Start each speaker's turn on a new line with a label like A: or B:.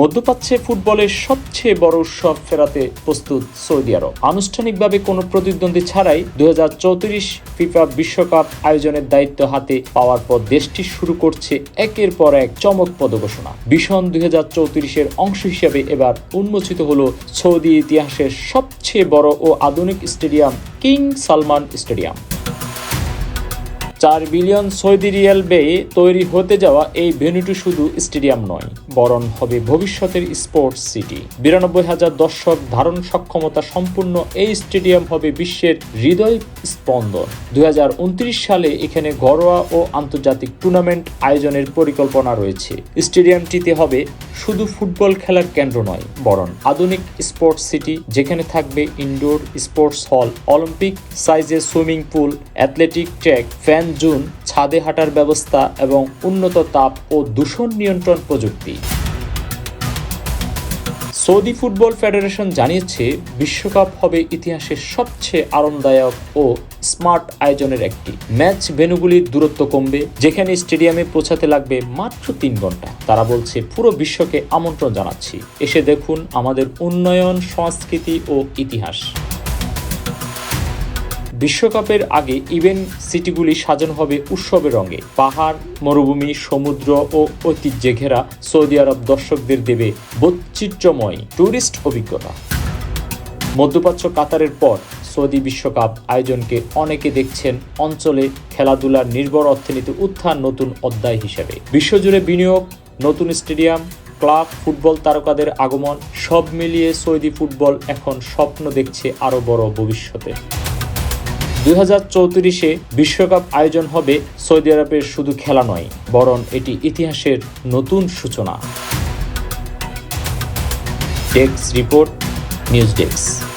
A: মধ্যপ্রাচ্যে ফুটবলের সবচেয়ে বড় উৎসব ফেরাতে প্রস্তুত সৌদি আরব। আনুষ্ঠানিকভাবে কোনো প্রতিদ্বন্দ্বী ছাড়াই দুই হাজার চৌত্রিশ ফিফা বিশ্বকাপ আয়োজনের দায়িত্ব হাতে পাওয়ার পর দেশটি শুরু করছে একের পর এক চমকপ্রদ ঘোষণা। ভীষণ দুই চৌত্রিশের অংশ হিসেবে এবার উন্মোচিত হল সৌদি ইতিহাসের সবচেয়ে বড় ও আধুনিক স্টেডিয়াম কিং সালমান স্টেডিয়াম। চার বিলিয়ন সৌদি রিয়াল ব্যয়ে তৈরি হতে যাওয়া এই ভেন্যুটি শুধু স্টেডিয়াম নয়, বরং হবে ভবিষ্যতের স্পোর্টস সিটি। বিরানব্বই হাজার দর্শক ধারণ সক্ষমতা সম্পূর্ণ এই স্টেডিয়াম হবে বিশ্বের হৃদয় স্পন্দন। দু হাজার উনত্রিশ সালে এখানে ঘরোয়া ও আন্তর্জাতিক টুর্নামেন্ট আয়োজনের পরিকল্পনা রয়েছে। স্টেডিয়ামটিতে হবে শুধু ফুটবল খেলার কেন্দ্র নয়, বরং আধুনিক স্পোর্টস সিটি যেখানে থাকবে ইনডোর স্পোর্টস হল, অলিম্পিক সাইজের swimming pool, athletic track, fan zone ছাদে হাঁটার ব্যবস্থা এবং উন্নত তাপ ও দূষণ নিয়ন্ত্রণ প্রযুক্তি। সৌদি ফুটবল ফেডারেশন জানিয়েছে, বিশ্বকাপ হবে ইতিহাসের সবচেয়ে আরামদায়ক ও স্মার্ট আয়োজনের একটি। ম্যাচ ভেনুগুলির দূরত্ব কমবে, যেখানে স্টেডিয়ামে পৌঁছাতে লাগবে মাত্র তিন ঘণ্টা তারা বলছে, পুরো বিশ্বকে আমন্ত্রণ জানাচ্ছি। এসে দেখুন আমাদের উন্নয়ন, সংস্কৃতি ও ইতিহাস। বিশ্বকাপের আগে ইভেন্ট সিটিগুলি সাজানো হবে উৎসবের রঙে। পাহাড়, মরুভূমি, সমুদ্র ও ঐতিহ্যে ঘেরা সৌদি আরব দর্শকদের দেবে বৈচিত্র্যময় ট্যুরিস্ট অভিজ্ঞতা। মধ্যপ্রাচ্য কাতারের পর সৌদি বিশ্বকাপ আয়োজনকে অনেকে দেখছেন অঞ্চলে খেলাধুলার নির্ভর অর্থনীতি উত্থান নতুন অধ্যায় হিসেবে। বিশ্বজুড়ে বিনিয়োগ, নতুন স্টেডিয়াম, ক্লাব, ফুটবল তারকাদের আগমন, সব মিলিয়ে সৌদি ফুটবল এখন স্বপ্ন দেখছে আরও বড় ভবিষ্যতে। দুই হাজার চৌত্রিশে বিশ্বকাপ আয়োজন হবে সৌদি আরবের শুধু খেলা নয়, বরং এটি ইতিহাসের নতুন সূচনা। Desk report, news desk.